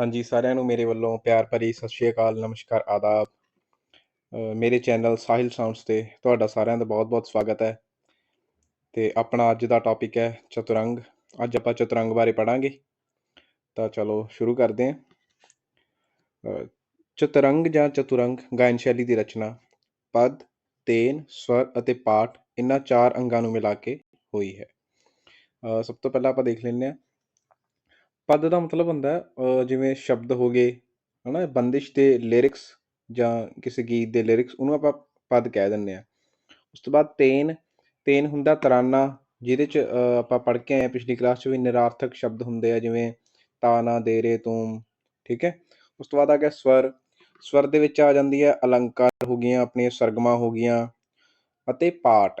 ਹਾਂਜੀ ਸਾਰਿਆਂ ਨੂੰ ਮੇਰੇ ਵੱਲੋਂ ਪਿਆਰ ਭਰੀ ਸਤਿ ਸ਼੍ਰੀ ਅਕਾਲ ਨਮਸਕਾਰ ਆਦਾਬ। ਮੇਰੇ ਚੈਨਲ ਸਾਹਿਲ ਸਾਊਂਡਸ ਤੇ ਤੁਹਾਡਾ ਸਾਰਿਆਂ ਦਾ ਬਹੁਤ-ਬਹੁਤ ਸਵਾਗਤ ਹੈ। ਤੇ ਆਪਣਾ ਅੱਜ ਦਾ ਟੌਪਿਕ ਹੈ ਚਤੁਰੰਗ। ਅੱਜ ਆਪਾਂ ਚਤੁਰੰਗ ਬਾਰੇ ਪੜਾਂਗੇ ਤਾਂ ਚਲੋ ਸ਼ੁਰੂ ਕਰਦੇ ਹਾਂ। ਅ, ਚਤੁਰੰਗ ਜਾਂ ਚਤੁਰੰਗ ਗਾਇਨ ਸ਼ੈਲੀ ਦੀ ਰਚਨਾ। ਪਦ ਤੇਨ ਸਵਰ ਅਤੇ ਪਾਠ ਇਹਨਾਂ ਚਾਰ ਅੰਗਾਂ ਨੂੰ ਮਿਲਾ ਕੇ ਹੋਈ ਹੈ। ਸਭ ਤੋਂ ਪਹਿਲਾਂ ਆਪਾਂ ਦੇਖ ਲੈਂਦੇ ਹਾਂ। ਪਦ ਦਾ ਮਤਲਬ ਹੁੰਦਾ ਹੈ, ਜਿਵੇਂ ਸ਼ਬਦ ਹੋ ਗਏ ਹੈ ਨਾ ਬੰਦਿਸ਼ ਦੇ ਲਿਰਿਕਸ ਜਾਂ ਕਿਸੇ ਗੀਤ ਦੇ ਲਿਰਿਕਸ ਉਹਨੂੰ ਆਪਾਂ ਪਦ ਕਹਿ ਦਿੰਦੇ ਹਾਂ। ਉਸ ਤੋਂ ਬਾਅਦ ਤੇਨ ਤੇਨ ਹੁੰਦਾ ਤਰਾਨਾ ਜਿਹਦੇ ਚ ਆਪਾਂ ਪੜ੍ਹ ਕੇ ਆਏ ਪਿਛਲੀ ਕਲਾਸ ਚ ਵੀ ਨਿਰਾਰਥਕ ਸ਼ਬਦ ਹੁੰਦੇ ਆ ਜਿਵੇਂ ਤਾਨਾ ਦੇ ਰੇ ਤੂੰ ਠੀਕ ਹੈ? ਉਸ ਤੋਂ ਬਾਅਦ ਆ ਗਿਆ ਸਵਰ ਸਵਰ ਦੇ ਵਿੱਚ ਆ ਜਾਂਦੀ ਹੈ ਅਲੰਕਾਰ ਹੋ ਗਈਆਂ ਆਪਣੀਆਂ ਸਰਗਮਾਂ ਹੋ ਗਈਆਂ ਅਤੇ ਪਾਠ।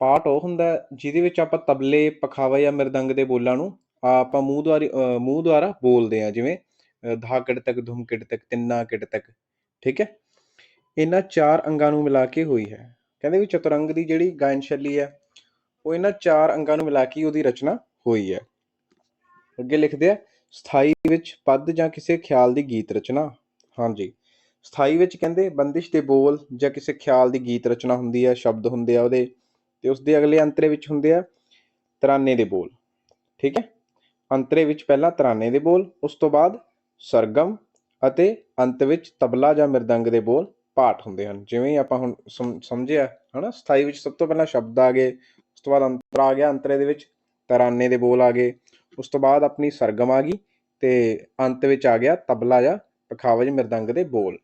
ਪਾਠ ਉਹ ਹੁੰਦਾ ਜਿਹਦੇ ਵਿੱਚ ਆਪਾਂ ਤਬਲੇ ਪਖਾਵਾ ਜਾਂ ਮਿਰਦੰਗ ਦੇ ਬੋਲਾਂ ਨੂੰ ਆਪਾਂ ਮੂੰਹ ਦੁਆਰੀ ਅ, ਮੂੰਹ ਦੁਆਰਾ ਬੋਲਦੇ ਆ ਜਿਵੇਂ ਅ, ਧਾ ਕਿੜ ਤੱਕ ਧੁਮ ਤੱਕ ਤਿੰਨਾ ਕਿੜ ਤੱਕ ਠੀਕ ਹੈ? ਇਹਨਾਂ ਚਾਰ ਅੰਗਾਂ ਨੂੰ ਮਿਲਾ ਕੇ ਹੋਈ ਹੈ। ਕਹਿੰਦੇ ਵੀ ਚਤੁਰੰਗ ਦੀ ਜਿਹੜੀ ਗਾਇਨ ਸ਼ੈਲੀ ਹੈ ਉਹ ਇਹਨਾਂ ਚਾਰ ਅੰਗਾਂ ਨੂੰ ਮਿਲਾ ਕੇ ਉਹਦੀ ਰਚਨਾ ਹੋਈ ਹੈ। ਅੱਗੇ ਲਿਖਦੇ ਆ ਸਥਾਈ ਵਿੱਚ ਪਦ ਜਾਂ ਕਿਸੇ ਖਿਆਲ ਦੀ ਗੀਤ ਰਚਨਾ। ਹਾਂਜੀ ਸਥਾਈ ਵਿੱਚ ਕਹਿੰਦੇ ਬੰਦਿਸ਼ ਦੇ ਬੋਲ ਜਾਂ ਕਿਸੇ ਖਿਆਲ ਦੀ ਗੀਤ ਰਚਨਾ ਹੁੰਦੀ ਹੈ ਸ਼ਬਦ ਹੁੰਦੇ ਆ ਉਹਦੇ ਤੇ ਉਸ ਦੇ ਅਗਲੇ ਅੰਤਰੇ ਵਿੱਚ ਹੁੰਦੇ ਆ ਤਰਾਨੇ ਦੇ ਬੋਲ ਠੀਕ ਹੈ? ਅੰਤਰੇ ਵਿੱਚ ਪਹਿਲਾਂ ਤਰਾਨੇ ਦੇ ਬੋਲ, ਉਸ ਤੋਂ ਬਾਅਦ ਸਰਗਮ ਅਤੇ ਅੰਤ ਵਿੱਚ ਤਬਲਾ ਜਾਂ ਮਿਰਦੰਗ ਦੇ ਬੋਲ ਪਾਠ ਹੁੰਦੇ ਹਨ। ਜਿਵੇਂ ਹੀ ਆਪਾਂ ਹੁਣ ਸਮ- ਸਮਝਿਆ, ਹਨਾ, ਸਥਾਈ ਵਿੱਚ ਸਭ ਤੋਂ ਪਹਿਲਾਂ ਸ਼ਬਦ ਆ ਗਏ, ਉਸ ਤੋਂ ਬਾਅਦ ਅੰਤਰ ਆ ਗਿਆ ਅੰਤਰੇ ਦੇ ਵਿੱਚ, ਤਰਾਨੇ ਦੇ ਬੋਲ ਆ ਗਏ, ਉਸ ਤੋਂ ਬਾਅਦ ਆਪਣੀ ਸਰਗਮ ਆ ਗਈ ਤੇ ਅੰਤ ਵਿੱਚ ਆ ਗਿਆ ਤਬਲਾ ਜਾਂ ਪਖਾਵਜ ਮਿਰਦੰਗ ਦੇ ਬੋਲ।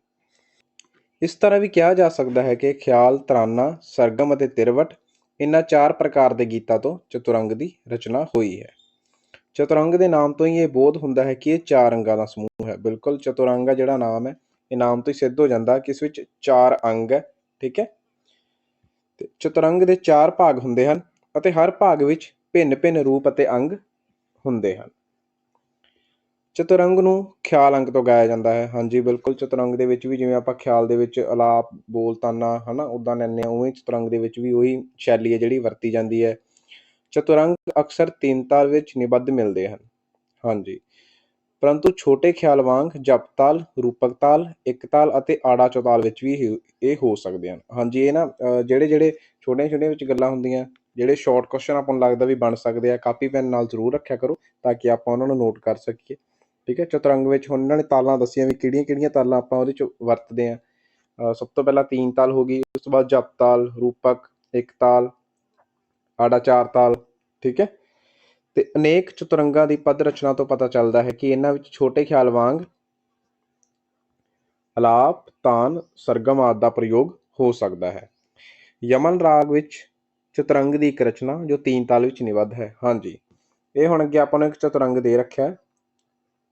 ਇਸ ਤਰ੍ਹਾਂ ਵੀ ਕਿਹਾ ਜਾ ਸਕਦਾ ਹੈ ਕਿ ਖਿਆਲ, ਤਰਾਨਾ, ਸਰਗਮ ਅਤੇ ਤਿਰਵਟ ਇਹਨਾਂ ਚਾਰ ਪ੍ਰਕਾਰ ਦੇ ਗੀਤਾਂ ਤੋਂ ਚਤੁਰੰਗ ਦੀ ਰਚਨਾ ਹੋਈ ਹੈ। ਚਤੁਰੰਗ ਦੇ ਨਾਮ ਤੋਂ ਹੀ ਇਹ ਬੋਧ ਹੁੰਦਾ ਹੈ ਕਿ ਇਹ ਚਾਰ ਅੰਗਾਂ ਦਾ ਸਮੂਹ ਹੈ। ਬਿਲਕੁਲ ਚਤੁਰੰਗ ਜਿਹੜਾ ਨਾਮ ਹੈ, ਇਹ ਨਾਮ ਤੋਂ ਹੀ ਸਿੱਧ ਹੋ ਜਾਂਦਾ ਕਿ ਇਸ ਵਿੱਚ ਚਾਰ ਅੰਗ ਹੈ, ਠੀਕ ਹੈ? ਤੇ ਚਤੁਰੰਗ ਦੇ ਚਾਰ ਭਾਗ ਹੁੰਦੇ ਹਨ ਅਤੇ ਹਰ ਭਾਗ ਵਿੱਚ ਭਿੰਨ-ਭਿੰਨ ਰੂਪ ਅਤੇ ਅੰਗ ਹੁੰਦੇ ਹਨ। ਚਤੁਰੰਗ ਨੂੰ ਖਿਆਲ ਅੰਗ ਤੋਂ ਗਾਇਆ ਜਾਂਦਾ ਹੈ। ਹਾਂਜੀ, ਬਿਲਕੁਲ ਚਤੁਰੰਗ ਦੇ ਵਿੱਚ ਵੀ ਜਿਵੇਂ ਆਪਾਂ ਖਿਆਲ ਦੇ ਵਿੱਚ ਅਲਾਪ ਬੋਲ ਤਾਨਾ ਹਨਾ ਉਦਾਂ ਲੈਂਦੇ ਹਾਂ ਉਵੇਂ ਹੀ ਚਤੁਰੰਗ ਦੇ ਵਿੱਚ ਵੀ ਉਹੀ ਸ਼ੈਲੀ ਹੈ ਜਿਹੜੀ ਵਰਤੀ ਜਾਂਦੀ ਹੈ। ਚਤੁਰੰਗ ਅਕਸਰ ਤਿੰਨ ਤਾਲ ਵਿੱਚ ਨਿਬੱਧ ਮਿਲਦੇ ਹਨ। ਹਾਂਜੀ। ਪਰੰਤੂ ਛੋਟੇ ਖਿਆਲ ਵਾਂਗ ਜਪ ਤਾਲ ਰੂਪਕ ਤਾਲ ਇੱਕ ਤਾਲ ਅਤੇ ਆੜਾ ਚੌਤਾਲ ਵਿੱਚ ਵੀ ਇਹ ਇਹ ਹੋ ਸਕਦੇ ਹਨ। ਹਾਂਜੀ ਇਹ ਨਾ ਅ, ਜਿਹੜੇ ਜਿਹੜੇ ਛੋਟੀਆਂ ਛੋਟੀਆਂ ਵਿੱਚ ਗੱਲਾਂ ਹੁੰਦੀਆਂ ਜਿਹੜੇ ਸ਼ਾਰਟ ਕੁਐਸਚਨ ਆਪਾਂ ਨੂੰ ਲੱਗਦਾ ਵੀ ਬਣ ਸਕਦੇ ਆ ਕਾਪੀ ਪੈਨ ਨਾਲ ਜ਼ਰੂਰ ਰੱਖਿਆ ਕਰੋ ਤਾਂ ਕਿ ਆਪਾਂ ਉਹਨਾਂ ਨੂੰ ਨੋਟ ਕਰ ਸਕੀਏ। ਠੀਕ ਹੈ? ਚਤੁਰੰਗ ਵਿੱਚ ਹੁਣ ਉਹਨਾਂ ਨੇ ਤਾਲਾਂ ਦੱਸੀਆਂ ਵੀ ਕਿਹੜੀਆਂ ਕਿਹੜੀਆਂ ਤਾਲਾਂ ਆਪਾਂ ਉਹਦੇ ਚ ਵਰਤਦੇ ਆ ਅ, ਸਭ ਤੋਂ ਪਹਿਲਾਂ ਤੀਨ ਤਾਲ ਹੋ ਗਈ ਉਸ ਤੋਂ ਬਾਅਦ ਜਪ ਤਾਲ ਰੂਪਕ ਇੱਕ ਤਾਲ ਆੜਾ ਚਾਰ ਤਾਲ, ਠੀਕ ਹੈ? ਤੇ ਅਨੇਕ ਚਤੁਰੰਗਾਂ ਦੀ ਪਦ ਰਚਨਾ ਤੋਂ ਪਤਾ ਚੱਲਦਾ ਹੈ ਕਿ ਇਹਨਾਂ ਵਿੱਚ ਛੋਟੇ ਖਿਆਲ ਵਾਂਗ ਅਲਾਪ, ਤਾਨ, ਸਰਗਮ ਆਦਿ ਦਾ ਪ੍ਰਯੋਗ ਹੋ ਸਕਦਾ ਹੈ। ਯਮਨ ਰਾਗ ਵਿੱਚ ਚਤੁਰੰਗ ਦੀ ਇੱਕ ਰਚਨਾ ਜੋ ਤੀਨ ਤਾਲ ਵਿੱਚ ਨਿਬੱਧ ਹੈ। ਹਾਂਜੀ, ਇਹ ਹੁਣ ਅੱਗੇ ਆਪਾਂ ਨੂੰ ਇੱਕ ਚਤੁਰੰਗ ਦੇ ਰੱਖਿਆ ਹੈ।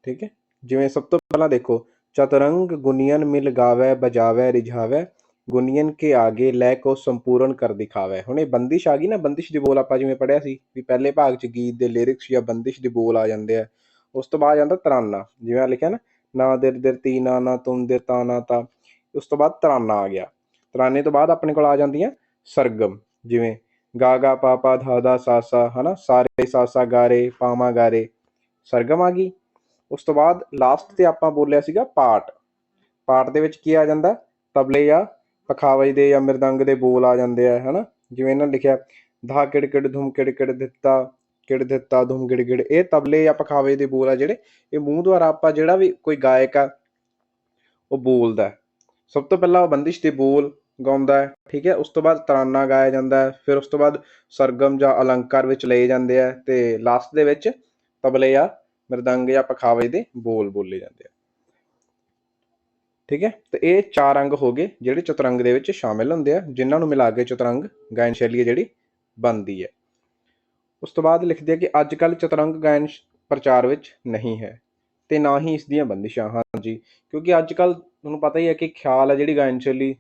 ਠੀਕ ਹੈ? ਜਿਵੇਂ ਸਭ ਤੋਂ ਪਹਿਲਾਂ ਦੇਖੋ, ਚਤੁਰੰਗ ਗੁਨੀਅਨ ਮਿਲ ਗਾਵੇ, ਬਜਾਵੇ, ਰਿਝਾਵੇ ਗੁਨੀਅਨ ਕੇ ਆਗੇ ਲੈ ਕੋ ਸੰਪੂਰਨ ਕਰ ਦਿਖਾਵੇ। ਹੁਣ ਇਹ ਬੰਦਿਸ਼ ਆ ਗਈ ਨਾ, ਬੰਦਿਸ਼ ਦੇ ਬੋਲ ਆਪਾਂ ਜਿਵੇਂ ਪੜਿਆ ਸੀ ਵੀ ਪਹਿਲੇ ਭਾਗ ਚ ਗੀਤ ਦੇ ਲਿਰਿਕਸ ਜਾਂ ਬੰਦਿਸ਼ ਦੇ ਬੋਲ ਆ ਜਾਂਦੇ ਆ। ਉਸ ਤੋਂ ਬਾਅਦ ਜਾਂਦਾ ਤਰਾਨਾ, ਜਿਵੇਂ ਆ ਲਿਖਿਆ ਨਾ ਨਾ ਦਿਰ ਦਿਰ ਤੀ, ਨਾ ਨਾ ਤੁਮ ਦਿਰ ਤਾ, ਨਾ ਤਾ। ਉਸ ਤੋਂ ਬਾਅਦ ਤਰਾਨਾ ਆ ਗਿਆ। ਤਰਾਨੇ ਤੋਂ ਬਾਅਦ ਆਪਣੇ ਕੋਲ ਆ ਜਾਂਦੀਆਂ ਸਰਗਮ, ਜਿਵੇਂ ਗਾ ਗਾ, ਪਾ ਪਾ, ਧਾ ਧਾ, ਸਾ ਸਾ, ਹਨਾ, ਸਾਰੇ ਸਾ ਸਾ ਗਾਰੇ ਪਾਮਾ ਗਾਰੇ ਸਰਗਮ ਆ ਗਈ। ਉਸ ਤੋਂ ਬਾਅਦ ਲਾਸਟ ਤੇ ਆਪਾਂ ਬੋਲਿਆ ਸੀਗਾ ਪਾਠ। ਪਾਠ ਦੇ ਵਿੱਚ ਕੀ ਆ ਜਾਂਦਾ? ਤਬਲੇ ਜਾਂ ਪਖਾਵਜ ਦੇ ਜਾਂ ਮਿਰਦੰਗ ਦੇ ਬੋਲ ਆ ਜਾਂਦੇ ਆ, ਹਨਾ? ਜਿਵੇਂ ਇਹਨਾਂ ਨੇ ਲਿਖਿਆ, ਧਾ ਕਿੜ ਕਿੜ ਧੁਮ ਕਿੜ ਕਿੜ ਦਿੱਤਾ ਕਿੜ ਦਿੱਤਾ ਧੁਮ ਗਿੜ ਗਿੜ। ਇਹ ਤਬਲੇ ਜਾਂ ਪਖਾਵੇ ਦੇ ਬੋਲ ਆ ਜਿਹੜੇ ਇਹ ਮੂੰਹ ਦੁਆਰਾ ਆਪਾਂ ਜਿਹੜਾ ਵੀ ਕੋਈ ਗਾਇਕ ਆ, ਉਹ ਬੋਲਦਾ ਸਭ ਤੋਂ ਪਹਿਲਾਂ ਉਹ ਬੰਦਿਸ਼ ਦੇ ਬੋਲ ਗਾਉਂਦਾ ਹੈ, ਠੀਕ ਹੈ? ਉਸ ਤੋਂ ਬਾਅਦ ਤਰਾਨਾ ਗਾਇਆ ਜਾਂਦਾ ਹੈ, ਫਿਰ ਉਸ ਤੋਂ ਬਾਅਦ ਸਰਗਮ ਜਾਂ ਅਲੰਕਾਰ ਵਿੱਚ ਲਏ ਜਾਂਦੇ ਆ ਤੇ ਲਾਸਟ ਦੇ ਵਿੱਚ ਤਬਲੇ ਜਾਂ ਮਿਰਦੰਗ ਜਾਂ ਪਖਾਵੇ ਦੇ ਬੋਲ ਬੋਲੇ ਜਾਂਦੇ ਆ। ਠੀਕ ਹੈ? ਤੇ ਇਹ ਚਾਰ ਅੰਗ ਹੋ ਗਏ, ਜਿਹੜੇ ਚਤੁਰੰਗ ਦੇ ਵਿੱਚ ਸ਼ਾਮਿਲ ਹੁੰਦੇ ਆ, ਜਿਨ੍ਹਾਂ ਨੂੰ ਮਿਲਾ ਕੇ ਚਤੁਰੰਗ ਗਾਇਨ ਸ਼ੈਲੀ ਹੈ ਜਿਹੜੀ ਬਣਦੀ ਹੈ। ਉਸ ਤੋਂ ਬਾਅਦ ਲਿਖਦੇ ਆ ਕਿ ਅੱਜ ਕੱਲ ਚਤੁਰੰਗ ਗਾਇਨ ਪ੍ਰਚਾਰ ਵਿੱਚ ਨਹੀਂ ਹੈ, ਤੇ ਨਾ ਹੀ ਇਸ ਦੀਆਂ ਬੰਦਿਸ਼ਾਂ। ਹਾਂਜੀ, ਕਿਉਂਕਿ ਅੱਜ ਕੱਲ ਤੁਹਾਨੂੰ ਪਤਾ ਹੀ ਹੈ ਕਿ ਖਿਆਲ ਹੈ ਜਿਹੜੀ ਗਾਇਨ ਸ਼ੈਲੀ,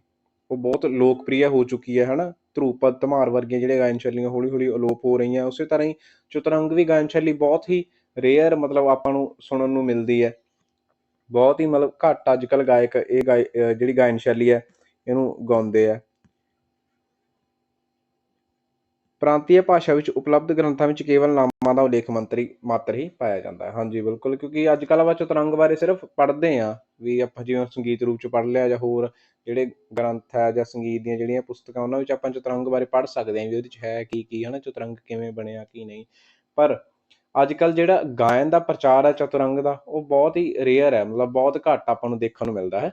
ਉਹ ਬਹੁਤ ਲੋਕਪ੍ਰਿਯ ਹੋ ਚੁੱਕੀ ਹੈ, ਹਨਾ? ਧਰੂਪਦ, ਧਮਾਰ ਵਰਗੀਆਂ ਜਿਹੜੇ ਗਾਇਨ ਸ਼ੈਲੀਆਂ ਹੌਲੀ ਹੌਲੀ ਅਲੋਪ ਹੋ ਰਹੀਆਂ, ਉਸੇ ਤਰ੍ਹਾਂ ਹੀ ਚਤੁਰੰਗ ਵੀ ਗਾਇਨ ਸ਼ੈਲੀ ਬਹੁਤ ਹੀ ਰੇਅਰ ਮਤਲਬ ਆਪਾਂ ਨੂੰ ਸੁਣਨ ਨੂੰ ਮਿਲਦੀ ਹੈ। ਬਹੁਤ ਹੀ ਮਤਲਬ ਘੱਟ ਅੱਜ ਕੱਲ ਗਾਇਕ ਇਹ ਗਾਇ- ਜਿਹੜੀ ਗਾਇਨ ਸ਼ੈਲੀ ਹੈ, ਇਹਨੂੰ ਗਾਉਂਦੇ ਆ। ਪ੍ਰਾਂਤੀय ਭਾਸ਼ਾ ਵਿੱਚ ਉਪਲਬਧ ਗ੍ਰੰਥਾਂ ਵਿੱਚ ਕੇਵਲ ਨਾਮਾਂ ਦਾ ਉਲੇਖ ਮੰਤਰੀ ਮਾਤਰ ਹੀ ਪਾਇਆ ਜਾਂਦਾ ਹੈ। ਹਾਂਜੀ, ਬਿਲਕੁਲ, ਕਿਉਂਕਿ ਅੱਜ ਕੱਲ੍ਹ ਆਪਾਂ ਚਤਰੰਗ ਬਾਰੇ ਸਿਰਫ ਪੜ੍ਹਦੇ ਹਾਂ, ਵੀ ਆਪਾਂ ਜਿਵੇਂ ਸੰਗੀਤ ਰੂਪ ਚ ਪੜ੍ਹ ਲਿਆ ਜਾਂ ਹੋਰ ਜਿਹੜੇ ਗ੍ਰੰਥ ਹੈ ਜਾਂ ਸੰਗੀਤ ਦੀਆਂ ਜਿਹੜੀਆਂ ਪੁਸਤਕਾਂ, ਉਹਨਾਂ ਵਿੱਚ ਆਪਾਂ ਚਤਰੰਗ ਬਾਰੇ ਪੜ੍ਹ ਸਕਦੇ ਹਾਂ ਵੀ ਉਹਦੇ ਚ ਹੈ ਕੀ ਕੀ, ਹਨਾ, ਚਤਰੰਗ ਕਿਵੇਂ ਬਣਿਆ, ਕੀ ਨਹੀਂ। ਪਰ ਅੱਜ ਕੱਲ੍ਹ ਜਿਹੜਾ ਗਾਇਨ ਦਾ ਪ੍ਰਚਾਰ ਹੈ ਚਤੁਰੰਗ ਦਾ, ਉਹ ਬਹੁਤ ਹੀ ਰੇਅਰ ਹੈ, ਮਤਲਬ ਬਹੁਤ ਘੱਟ ਆਪਾਂ ਨੂੰ ਦੇਖਣ ਨੂੰ ਮਿਲਦਾ ਹੈ।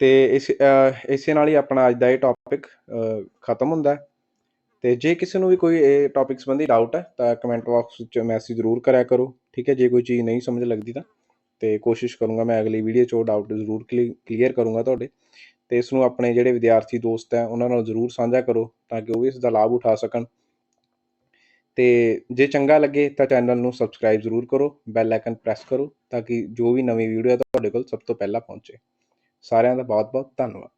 ਤੇ ਇਸ ਇਸੇ ਨਾਲ ਹੀ ਆਪਣਾ ਅੱਜ ਦਾ ਇਹ ਟੌਪਿਕ ਖਤਮ ਹੁੰਦਾ ਹੈ। ਤੇ ਜੇ ਕਿਸੇ ਨੂੰ ਵੀ ਕੋਈ ਇਹ ਟੌਪਿਕ ਸੰਬੰਧੀ ਡਾਊਟ ਹੈ, ਤਾਂ ਕਮੈਂਟ ਬਾਕਸ ਵਿੱਚ ਮੈਸੇਜ ਜ਼ਰੂਰ ਕਰਿਆ ਕਰੋ, ਠੀਕ ਹੈ? ਜੇ ਕੋਈ ਚੀਜ਼ ਨਹੀਂ ਸਮਝ ਲੱਗਦੀ ਤਾਂ, ਤੇ ਕੋਸ਼ਿਸ਼ ਕਰੂੰਗਾ ਮੈਂ ਅਗਲੀ ਵੀਡੀਓ 'ਚ ਉਹ ਡਾਊਟ ਜ਼ਰੂਰ ਕਲੀਅਰ ਕਰੂੰਗਾ ਤੁਹਾਡੇ। ਤੇ ਇਸ ਨੂੰ ਆਪਣੇ ਜਿਹੜੇ ਵਿਦਿਆਰਥੀ ਦੋਸਤ ਹੈ, ਉਹਨਾਂ ਨਾਲ ਜ਼ਰੂਰ ਸਾਂਝਾ ਕਰੋ, ਤਾਂ ਕਿ ਉਹ ਵੀ ਇਸ ਦਾ ਲਾਭ ਉਠਾ ਸਕਣ। ਤੇ ਜੇ ਚੰਗਾ ਲੱਗੇ ਤਾਂ ਚੈਨਲ ਨੂੰ ਸਬਸਕ੍ਰਾਈਬ ਜ਼ਰੂਰ ਕਰੋ ਬੈਲ ਆਈਕਨ ਪ੍ਰੈਸ ਕਰੋ ਤਾਂ ਕਿ ਜੋ ਵੀ ਨਵੀਂ ਵੀਡੀਓ ਹੈ ਤੁਹਾਡੇ ਕੋਲ ਸਭ ਤੋਂ ਪਹਿਲਾਂ ਪਹੁੰਚੇ। ਸਾਰਿਆਂ ਦਾ ਬਹੁਤ ਬਹੁਤ ਧੰਨਵਾਦ।